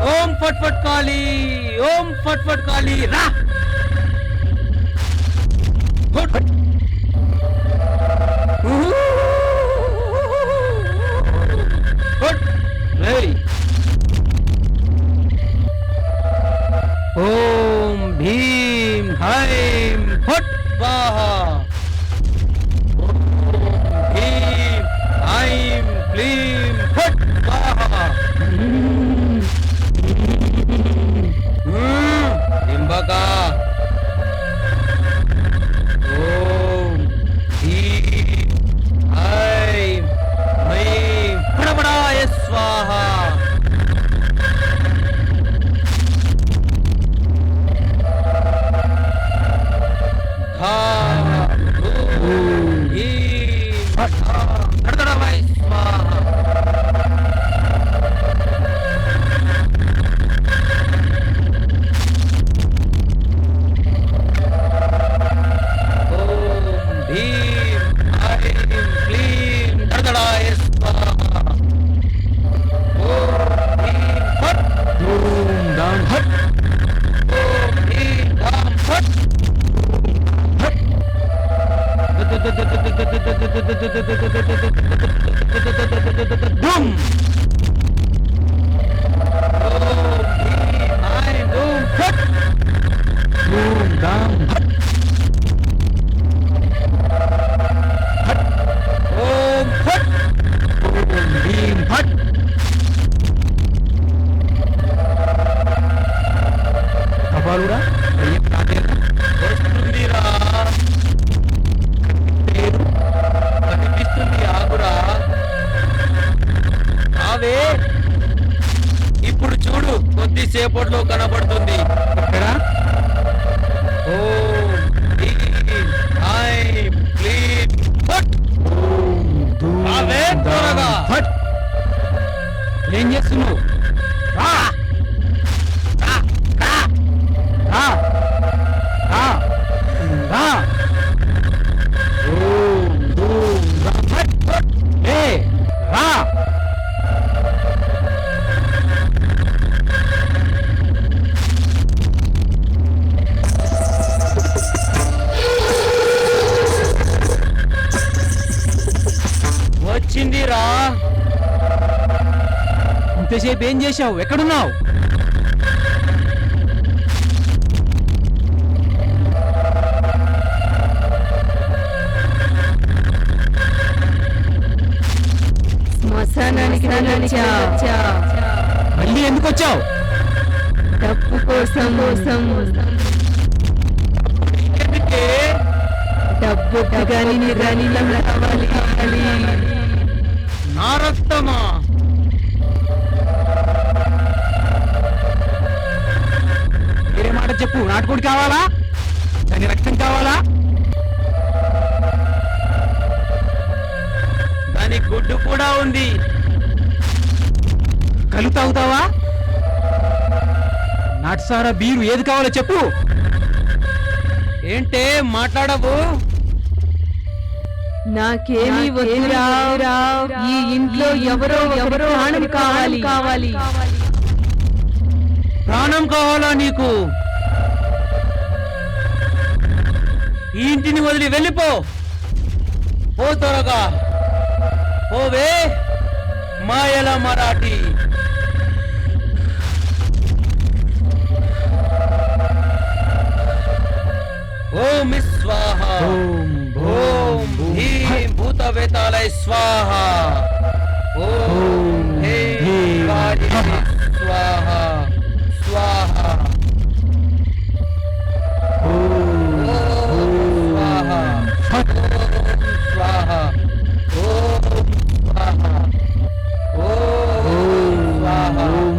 ओम फटफट काली, ओम फटफट काली, रा। ओम भीम हईम फट। बाहा भीम हईम क्लीम, फट। बाहा ఫట్ స్వాహా డింబక ఓం বুম Barura, Radera, Bastundira. కొద్దిసేపట్లో కనబడుతుంది. ఇక్కడ ఓం ఏం చేస్తున్నావు? ఇంతసేపు ఏం చేశావు? ఎక్కడున్నావు? శ్మశానానికి మళ్ళీ ఎందుకు వచ్చావు? డబ్బు కోసం. కోసం డబ్బు కానీ కావాలి నా రక్తమా? చెప్పు. నాటుకోడి కావాలా? దాని రక్తం కావాలా? దాని గుడ్డు కూడా ఉంది. కలు తాగుతావా? నాటుసారా బీరు ఏది కావాలో చెప్పు. ఏంటే మాట్లాడవు? నాకేమీ వద్దురా ఈ ఇంట్లో ఎవరో ఎవరో ప్రాణం కావాలి. కావాలి. ప్రాణం కావాలా నీకు? ఈ ఇంటిని వదిలి వెళ్ళిపో. పో త్వరగా. పోవే మాయల మరాఠీ. ఓం స్వాహ. ఓం ఓం భీం భూతవేతాలయ స్వాహ.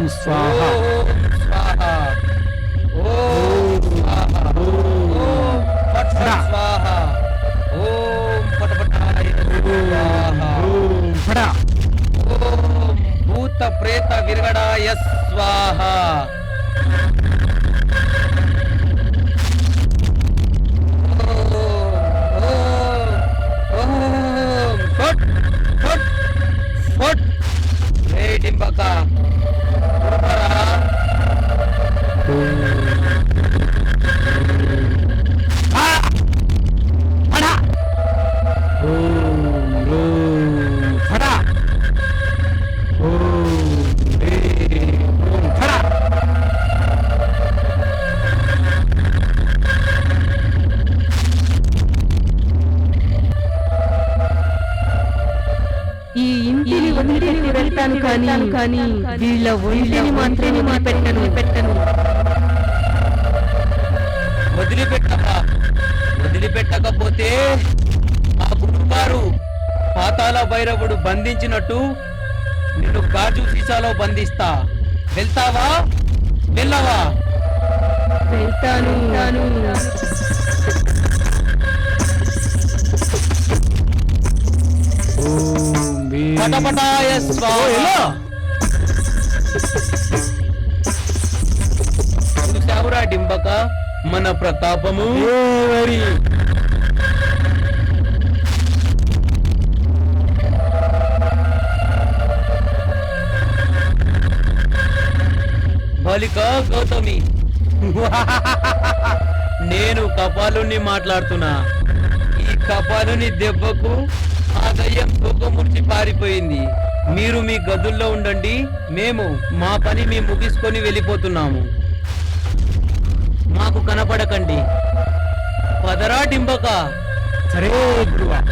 ఓం భూత ప్రేత విరగడాయ స్వాహ. ఇంటిని వదిలిపెట్టి వెళ్తాను కానీ కానీ వీళ్ళ ఒంటిని మాత్రమే మా పెట్టను పెట్టను వదిలిపెట్టక వదిలిపెట్టకపోతే మా గురుగారు పాతాల భైరవుడు బంధించినట్టు నిన్ను గాజు సీసాలో బంధిస్తా. వెళ్తావా? వెళ్ళవా? వెళ్తాను. పటపటాయ చూసావురా డింబక? మన ప్రతాపము. బాలిక గౌతమి. నేను కపాలుని మాట్లాడుతున్నా. ఈ కపాలుని దెబ్బకు ఆ దయ్యం తూకముర్చి పారిపోయింది. మీరు మీ గదుల్లో ఉండండి మేము మా పని మేము ముగించుకొని వెళ్ళిపోతున్నాము. మాకు కనపడకండి. పదరా డింబక. సరే గురువా.